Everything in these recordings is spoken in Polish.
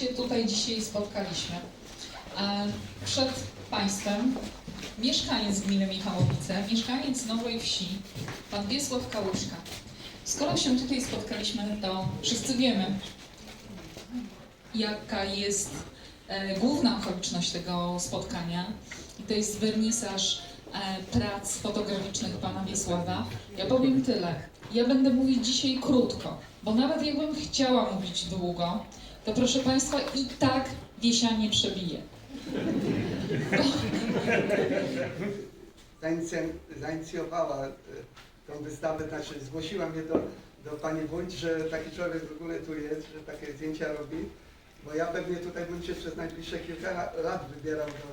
tutaj dzisiaj spotkaliśmy. E, Przed Państwem mieszkaniec gminy Michałowice, mieszkaniec Nowej Wsi, pan Wiesław Kałuszka. Skoro się tutaj spotkaliśmy, to wszyscy wiemy, jaka jest e, główna okoliczność tego spotkania. I to jest wernisaż e, prac fotograficznych pana Wiesława. Ja powiem tyle. Ja będę mówić dzisiaj krótko, bo nawet jakbym chciała mówić długo, to proszę Państwa i tak Wiesia nie przebije. Zainicj- zainicjowała e, tą wystawę, znaczy zgłosiła mnie do, do pani wójt, że taki człowiek w ogóle tu jest, że takie zdjęcia robi, bo ja pewnie tutaj bym się przez najbliższe kilka la- lat wybierał, do,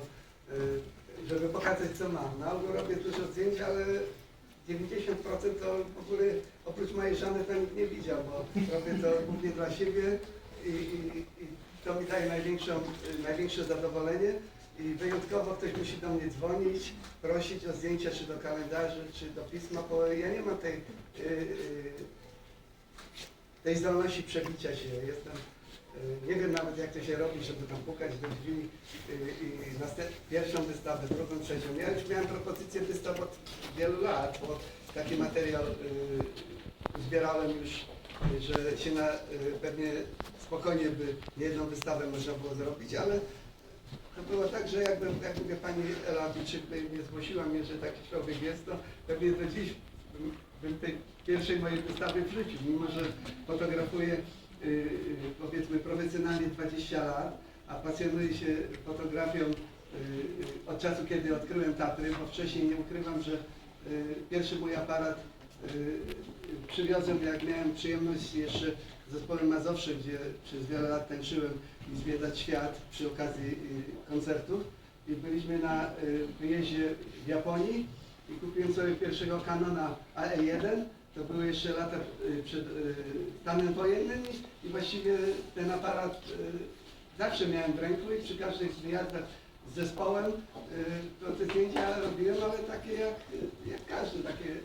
e, żeby pokazać co mam. Na ogół robię dużo zdjęć, ale 90% to w ogóle oprócz mojej żony to nikt nie widział, bo robię to głównie dla siebie i, i, i to mi daje największą, największe zadowolenie. I wyjątkowo ktoś musi do mnie dzwonić, prosić o zdjęcia, czy do kalendarzy, czy do pisma, bo ja nie mam tej, y, y, tej zdolności przebicia się. Jestem, y, nie wiem nawet jak to się robi, żeby tam pukać do drzwi i pierwszą wystawę, drugą, trzecią. Ja już miałem propozycję wystaw od wielu lat, bo taki materiał zbierałem już, że się na, y, pewnie spokojnie by jedną wystawę można było zrobić, ale to było tak, że jakby, jak mówię pani Ela Biczyk nie zgłosiła mnie, że taki człowiek jest, to pewnie do dziś bym, bym tej pierwszej mojej wystawy wrzucił, mimo że fotografuję y, y, powiedzmy profesjonalnie 20 lat, a pasjonuję się fotografią y, y, od czasu, kiedy odkryłem Tatry, bo wcześniej nie ukrywam, że y, pierwszy mój aparat przywiozłem, jak miałem przyjemność jeszcze z zespołem Mazowszy, gdzie przez wiele lat tańczyłem i zwiedzać świat przy okazji y, koncertów. I byliśmy na y, wyjeździe w Japonii i kupiłem sobie pierwszego Canona AE1. To były jeszcze lata y, przed y, stanem wojennym i właściwie ten aparat y, zawsze miałem w ręku i przy każdych wyjazdach z zespołem y, to te zdjęcia robiłem, ale takie jak, jak każdy, takie.